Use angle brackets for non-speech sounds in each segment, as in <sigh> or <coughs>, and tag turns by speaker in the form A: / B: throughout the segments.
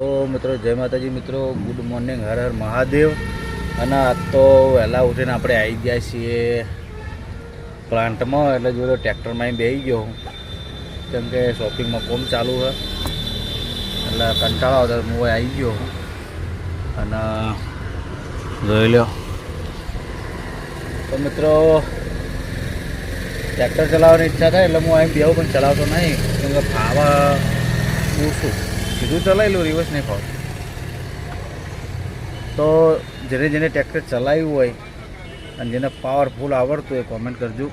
A: તો મિત્રો, જય માતાજી મિત્રો. ગુડ મોર્નિંગ હર હર મહાદેવ. અને આજ તો વહેલા ઉઠીને આપણે આવી ગયા છીએ પ્લાન્ટમાં એટલે જોયો ટ્રેક્ટરમાં બેસી ગયો હું. કેમ કે શોપિંગમાં કોમ ચાલુ છે. એટલે કંટાળો આવતો હું આવી ગયો હું. અને જોઈ લો. તો મિત્રો ટ્રેક્ટર ચલાવવાની ઈચ્છા થાય, એટલે હું અહીં બેવું પણ ચલાવતો નહીં. કેમ કે ફાવા શું સીધું ચલાવી લઉં રિવર્સ નહીં ખાવ તો જેને જેને ટ્રેક્ટર ચલાવ્યું હોય અને જેને પાવરફુલ આવડતું હોય કોમેન્ટ કરજો.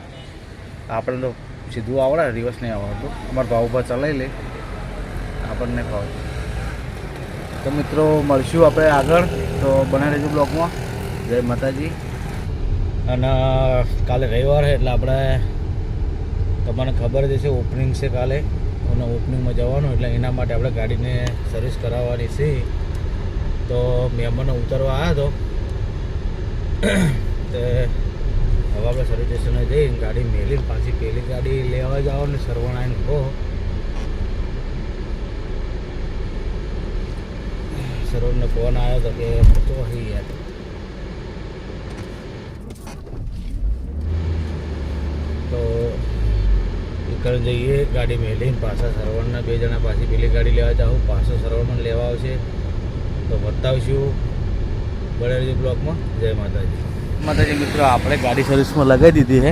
A: આપણે તો સીધું આવડે રિવર્સ નહીં આવડતું. અમારા ભાવ ઉપર ચલાવી લે. આપણને ફાવતું તો મિત્રો, મળશું આપણે આગળ. તો બનાવી રહીશું બ્લોગમાં. જય માતાજી. અને, કાલે રવિવાર છે એટલે આપણે, તમને ખબર જ છે ઓપનિંગ છે કાલે. અને ઓપનિંગમાં જવાનું એટલે એના માટે આપણે ગાડીને સર્વિસ કરાવવાની છે. તો મહેમાનો ઉતરવા આવ્યા હતો <coughs> તે હવે આપણે સર્વિસ સ્ટેશને જઈને ગાડી મેલી પાછી પેલી ગાડી લેવા જાઓ ને સરવણ આવીને ઊભો. સરવણને ફોન આવ્યો હતો કે તો અહીં યાર તો નીકળ જઈએ ગાડી મેલીને પાછા સરવણના બે જણા પાછી પેલી ગાડી લેવા જાઉં પાછો સરવણમાં લેવા આવશે. તો બતાવશું. બળેલી બ્લોકમાં. જય માતાજી. માતાજી મિત્રો આપણે ગાડી સર્વિસમાં લગાવી દીધી છે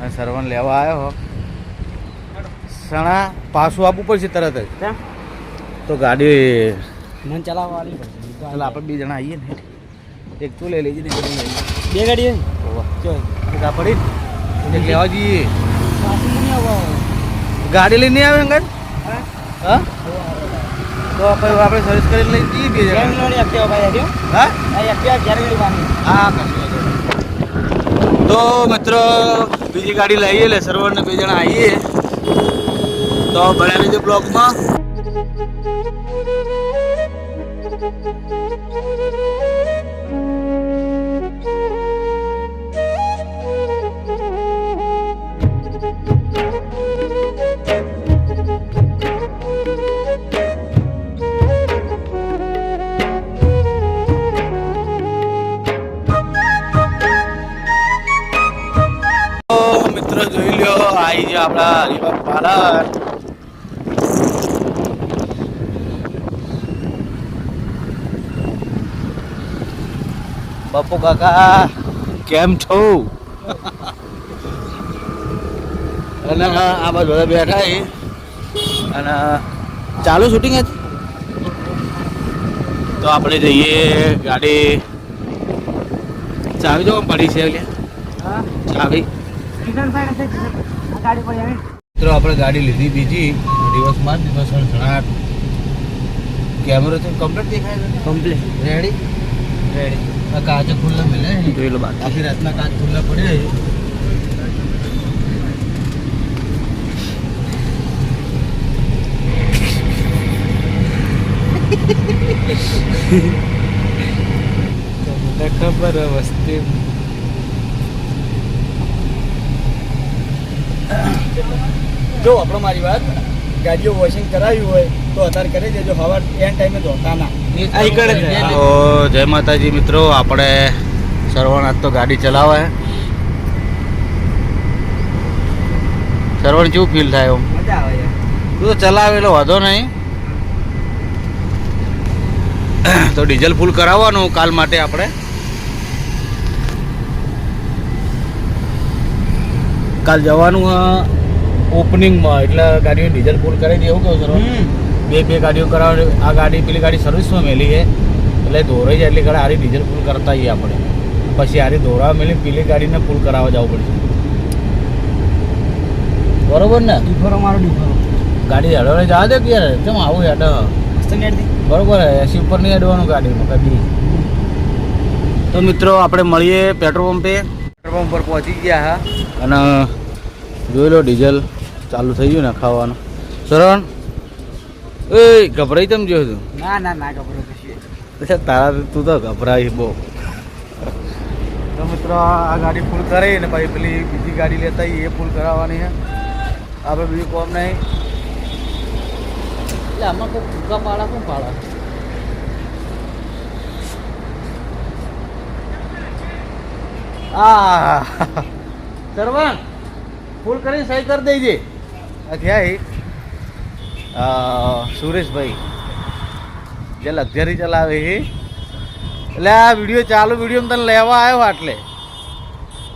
A: અને સરવણ લેવા આવ્યો હો. સણા પાછું આપવું પડશે તરત જ. તો ગાડી
B: મન ચલાવવાની
A: એટલે આપણે બે જણા આવીએ ને. એક તું લઈ લેજે
B: બે ગાડી. જો
A: પડી. ને, લેવા જઈએ.
B: પાછું નહીં આવવા
A: ગાડી લઈને આવે અંગત હા. તો પછી આપણે સર્વિસ કરી લઈ જઈએ બે જણા. હા? હા. તો મિત્રો બીજી ગાડી લઈએ એટલે સર્વરને બે જણા આવીએ. તો બન્યા રહેજો બ્લોગમાં. આવી ગયા આપણા હરિભક્ત પાર્લર બાપુ કાકા કેમ છો? અને આ બાજુ બધા બેઠા એ અને ચાલુ શૂટિંગ જ તો આપણે જઈએ ગાડી. ચાવી તો પડી છે ચાવી.
B: પડી
A: મિત્રો આપણે ગાડી લીધી બીજી. દિવસમાં જ દિવસ સણસણાટ કેમેરો તો કમ્પ્લીટ દેખાય છે.
B: કમ્પ્લીટ
A: રેડી રેડી આ કાચ ખુલ્લા મળે
B: જોઈ લો બાકી.
A: આખી રાતના કાચ ખુલ્લા પડે <laughs> ખબર વસ્તી.
B: જો આપણો મારી વાત ગાડીઓ વોશિંગ કરાવી હોય તો અત્યારે કરી દેજો. હવા એન ટાઈમે ધોતા ના આ ઈકડે છે.
A: તો જય માતાજી મિત્રો. આપણે સરવણ આજ તો ગાડી ચલાવે. સરવણ કેવું ફીલ થાય એમ?
B: મજા આવે
A: તું તો ચલાવેલો વાંધો નહીં. તો ડીઝલ ફૂલ કરાવવાનું કાલ માટે આપણે. કાલ જવાનું ઓપનિંગમાં એટલે ગાડીઓ ડીઝલ ફૂલ કરી દે એવું કેવું સર બે બે ગાડીઓ કરાવી આ ગાડી પેલી ગાડી સર્વિસમાં મેલી છે. એટલે દોરાઈ જાય એટલે ગાડી આરી ડીઝલ ફૂલ કરતા આવીએ આપણે. પછી આરી ધોરાવા મેલી પેલી ગાડીને ફૂલ કરાવવા જવું પડશે. બરોબર ને?
B: ડિફરો મારો ડિફરો.
A: ગાડી હેડવાને જવા દે કે યાર કેમ આવું હેડ? બરોબર એસી ઉપર નહીં હેડવાનું ગાડીમાં કદી. તો મિત્રો આપણે મળીએ પેટ્રોલ પંપે. પેટ્રોલ પર પહોંચી ગયા હા. અને જોઈ લો ડીઝલ ચાલુ થઈ ગયું ને ખાવાનું. શરણ એ ગભરાઈ તેમ જોયું તું
B: ના ના ના ગભરાઈ
A: અચ્છા તારા તું તો ગભરાઈ બહુ. તો મિત્રો આ ગાડી ફૂલ કરી ને પછી પેલી બીજી ગાડી લેતા એ ફૂલ કરાવવાની છે. આપણે બીજું કોમ નહીં.
B: એટલે આમાં કોઈ ભૂકા પાડા શું પાડા
A: આ. સરવાણ ફૂલ કરીને સહી કરી દેજે. અધ્યાય થયા સુરેશભાઈ. જે લક્ઝરી ચલાવે છે. એટલે આ વીડિયો ચાલુ વીડિયો તને લેવા આવ્યો આટલે.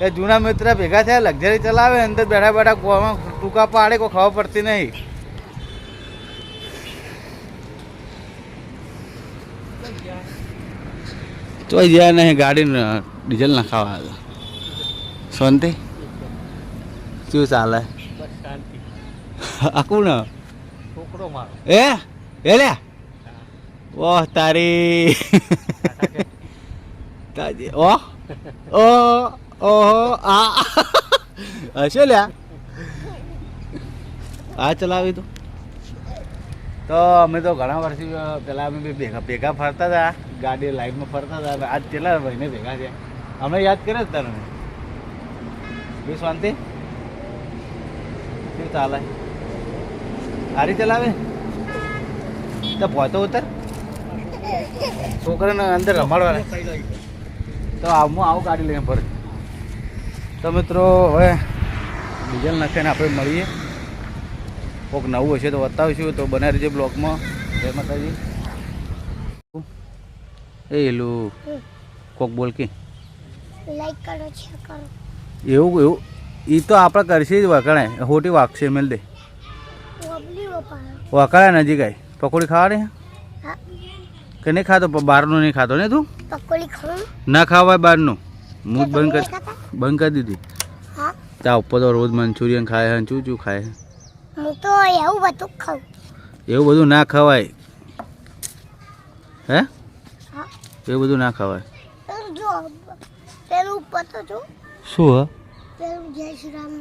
A: એ જૂના મિત્ર ભેગા થયા લક્ઝરી ચલાવે અંદર બેઠા બેઠા ગોમાં ટૂંકા પાડે કોઈ ખબર પડતી નહીં. તો જ્યાં નહીં ગાડીને ડીઝલ નાખાવા આવ્યો. શાંતિ શું ચાલે આ ને
B: છોકરો મારો
A: એ એ લે ઓહ તારી તાજી ઓહ ઓ ઓહો આ હશે લ્યા આ ચલાવી તું તો અમે તો ઘણા વર્ષથી પહેલાં અમે ભેગા ભેગા ફરતા હતા ગાડી લાઈનમાં ફરતા હતા આજ કેટલા ભાઈને ભેગા છે અમે યાદ કર્યા જ તને બી શાંતિ? શું ચાલે? હારી ચલાવે? તો પહોંચો ઉતર. છોકરાને અંદર રમાડવા તો આવું આવું ગાડી લઈને ભર. તો મિત્રો, હવે ડીઝલ નાખીને આપણે મળીએ. કોઈક નવું હશે તો બતાવીશું. તો બનાવી રહેજો બ્લોગમાં. જય માતાજી. એ એલું કોક બોલ કે.
C: લાઈક કરો શેર કરો.
A: એવું એવું. એ તો આપણે કરશે જ વખણાય. હોટી વાગશે મેલ દે. વખણાય નજીક આવી પકોડી ખાવાની કે નહીં ખાતો બહારનું નહીં ખાતો ને તું? ના ખાવાય બહારનું. હું બંધ કરી બંધ કરી દીધી. તા ઉપર તો રોજ મંચુરિયન ખાય છે ચૂ ચૂ ખાય
C: હું. તો એવું બધું ખાઉં.
A: એવું બધું ના ખવાય. હે? એવું બધું ના ખવાય.
C: પેલું ઉપર તો જો.
A: શું હ?
C: જય શ્રી રામ.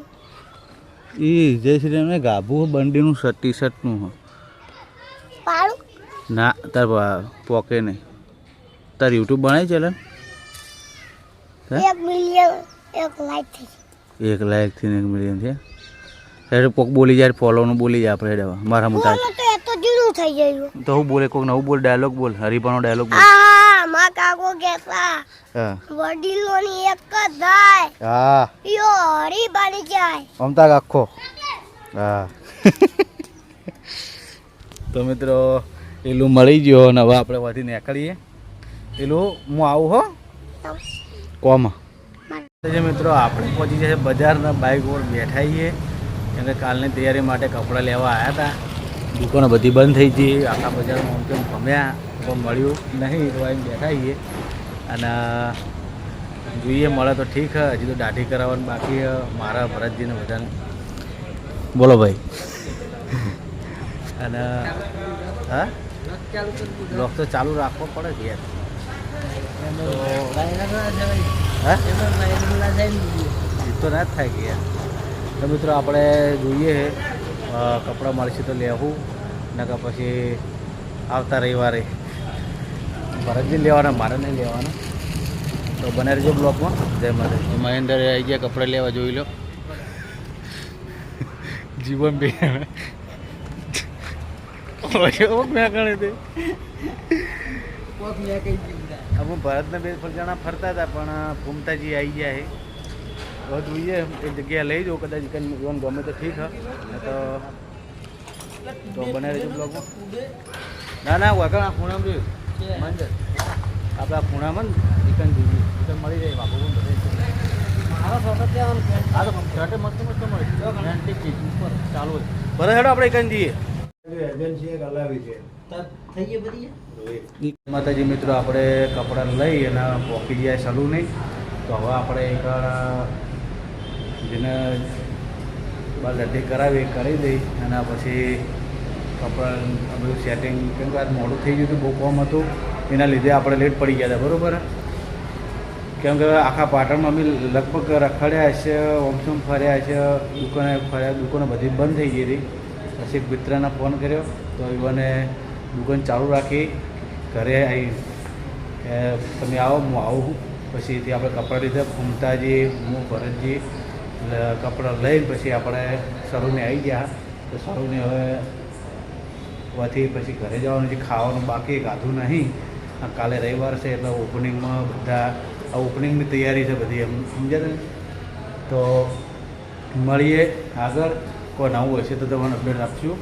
A: એ જય શ્રી રામ ને ગાભું બંડીનું શર્ટ ટી શર્ટનું હ ના તાર પોકે નહીં. તાર યુટ્યુબ બનાવી ચાલે?
C: એક મિલિયન એક લાઈક થઈ
A: એક એક મિલિયન છે. ત્યારે કોક બોલી જાય ફોલોનું બોલી જાય આપણે મારા મુતા
C: તો
A: હું બોલે કોક નવું બોલ ડાયલોગ બોલ હરિભાનો ડાયલોગ બોલ.
C: કાકો કહેતા વડીલોની એક જ થાય
A: હા.
C: યો હરી બની જાય.
A: મમતા આખો. હા. <laughs> તો મિત્રો એલું મળી ગયો અને હવે આપણે વધી નીકળીએ. એલું હું આવું હો? કોમ. જે મિત્રો આપણે પહોંચી જશે બજારના બાઇક ઉપર બેઠા છીએ. કેમ કે કાલની તૈયારી માટે કપડાં લેવા આવ્યા હતા. દુકાનો બધી બંધ થઈ ગઈ. આખા બજારમાં આમ તેમ તો મળ્યું નહીં તો એમ બેઠા છીએ અને જોઈએ મળે તો ઠીક હજી તો દાઢી કરાવવાનું બાકી મારા ભરતજીને બધાને. બોલો ભાઈ. અને હા? બ્લોક તો ચાલુ રાખવો પડે છે યાર. તો ના જ થાય કે યાર. તો મિત્રો આપણે જોઈએ કપડાં મળશે તો લેવું નકર પછી આવતા રવિવારે ભરતજી લેવાના મારે નહીં લેવાના. તો બને રહેજો બ્લોકમાં. જય માતા મહેન્દ્ર આવી ગયા કપડાં લેવા જોઈ લો. જીવન બે. અમે ભરતને બે જણા ફરતા હતા પણ ફૂમતાજી આવી ગયા છે. જોઈએ એક જગ્યાએ લઈ જાઉં કદાચ કંઈ જીવન ગમે તો ઠીક હા. તો તો બને રહેજો બ્લોગમાં ના ના વાગણ આ ખૂણામાં રહ્યું મંદિર આપણે આ ખૂણામાં ને ચિકન જોઈએ. ચિકન મળી જાય બાપુ બરાબર હેડો આપણે એકન જઈએ. માતાજી મિત્રો આપણે કપડાં લઈ અને પોકી જાય સલું નહીં તો હવે આપણે એક જેને લડ્ડી કરાવી કરી દઈ. અને પછી કપડાં બધું સેટિંગ કેમ કે આજ મોડું થઈ ગયું હતું, બહુ કોમ હતું. એના લીધે આપણે લેટ પડી ગયા હતા, બરાબર? કેમ કે આખા પાટણમાં અમે લગભગ રખડ્યા છે ઓમસોમ ફર્યા છે દુકાને ફર્યા, દુકાનો બધી બંધ થઈ ગઈ હતી. પછી એક મિત્રને ફોન કર્યો, તો એવાને દુકાન ચાલુ રાખી, ઘરે આવી તમે આવો, હું આવું. પછી ત્યાં આપણે કપડાં લીધા ઘૂમતાજી હું ભરતજી કપડાં લઈને પછી આપણે સરુને આવી ગયા. તો સરુને હવે વાથી પછી ઘરે જવાનું છે, ખાવાનું બાકી ખાધું નહીં. કાલે રવિવાર છે, એટલે ઓપનિંગમાં બધા, આ ઓપનિંગની તૈયારી છે બધી, એમ સમજાય તો મળીએ આગળ. કોઈ નવું હશે તો તમને અપડેટ આપશું.